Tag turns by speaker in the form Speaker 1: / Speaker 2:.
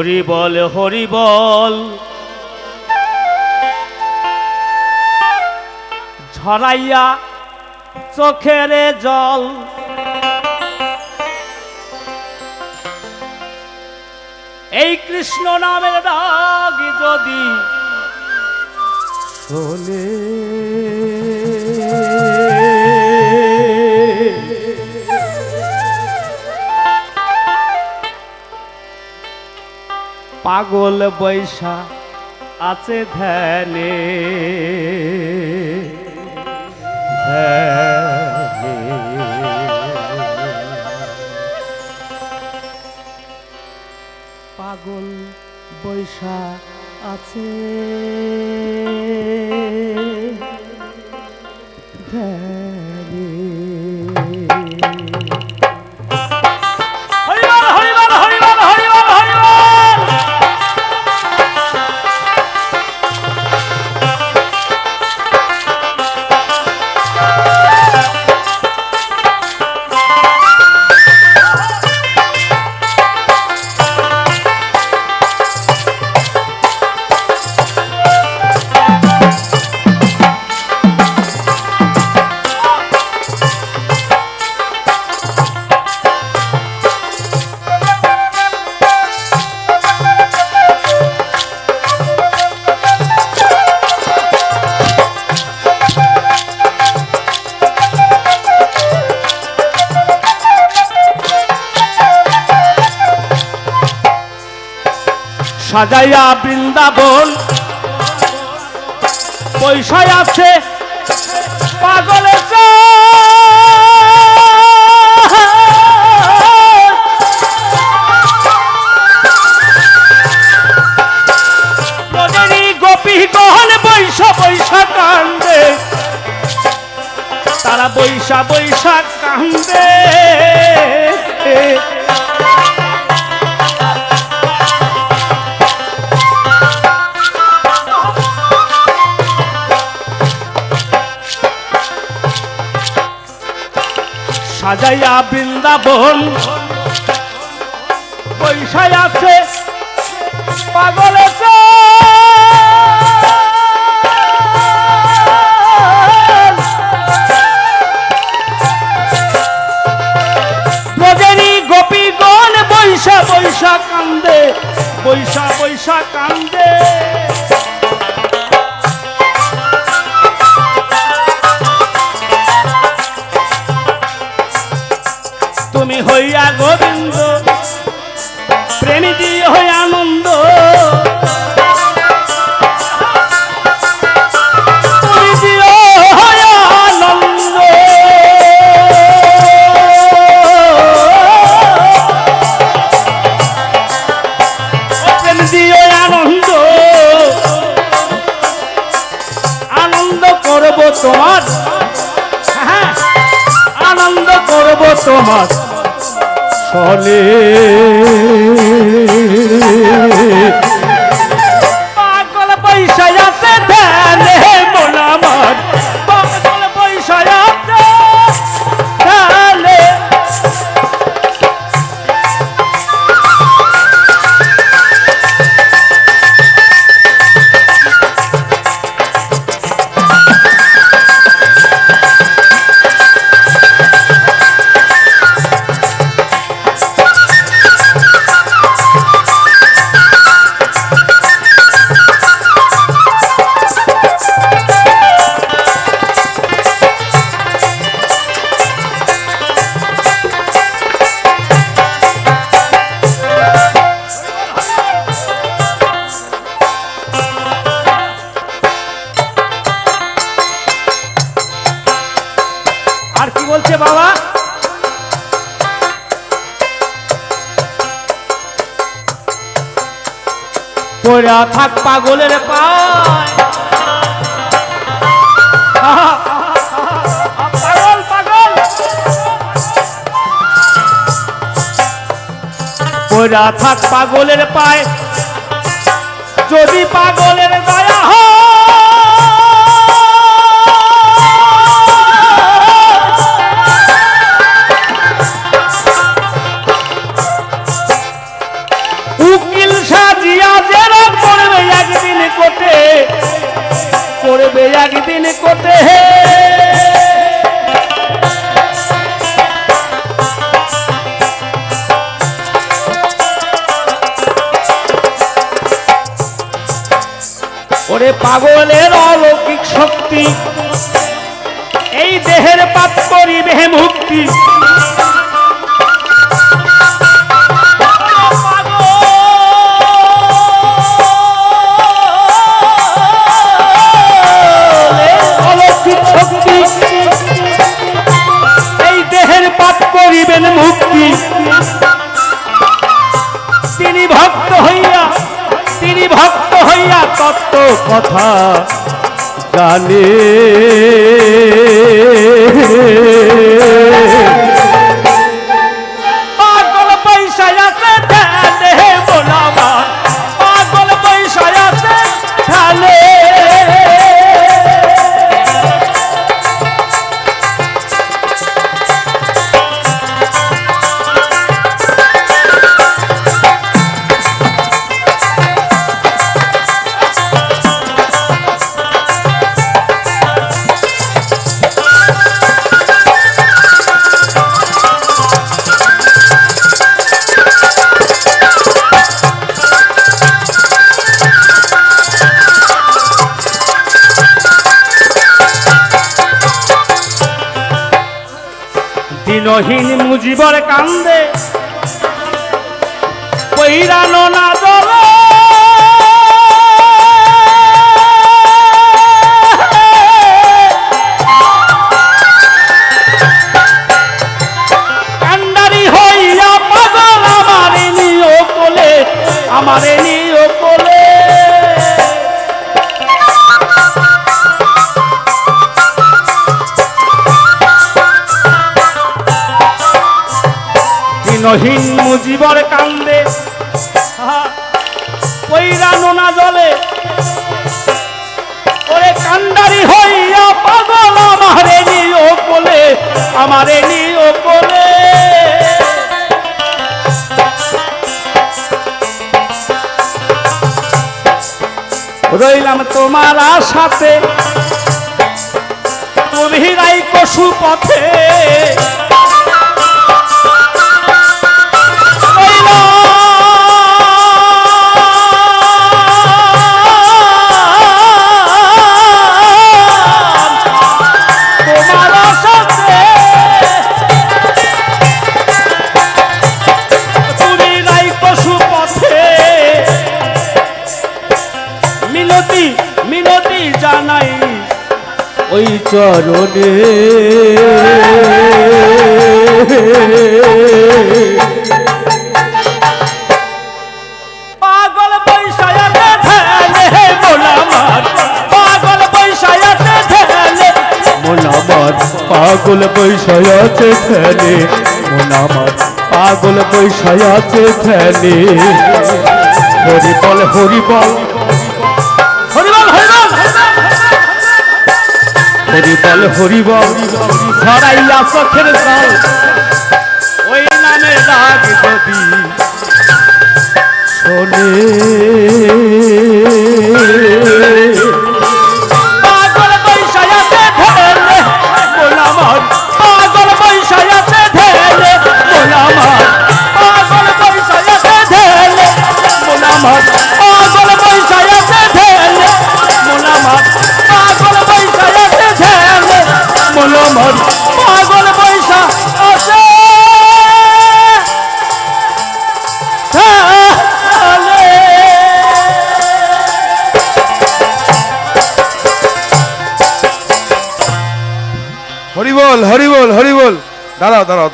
Speaker 1: হরি বল হরি বল। ঝরাইয়া চোখের জল। এই কৃষ্ণ নামের ডাক যদি শোনে পাগল বৈশা আছে ধ্যানে ধ্যানে। পাগল বৈশা আছে হরিবল সাজাইয়া বৃন্দাবন। পয়সায় আছে পাগলে সাজাইয়া বৃন্দাবন। পয়সায় আছে করব তোমার চলে পড়া থাক পাগলের পায়। থাক পাগলের পায়। যদি পাগলের দয়া হয় একদিন কোটে ওরে পাগলের অলৌকিক শক্তি এই দেহের পাপ করিবে মুক্তি। কথা জানে। দিনহীন মুজিবর কান্দে। পৈরানো না দলে কান্ডারি হইয়া পাগল আমারে নিও কোলে, আমারে নিও কোলে। রইলাম তোমার আশাতে, তুমি রাই পশু পথে চরণে। পাগল বৈশায়াতে ধ্যানে মোলামার পাগল বৈশায়াতে ধ্যানে মোলামার পাগল বৈশায়াতে ধ্যানে মোলামার হরি বল হরি বল ছড়াইয়া চোখের জল। ওই নামে ডাক যদি শোনে।
Speaker 2: తర్వాత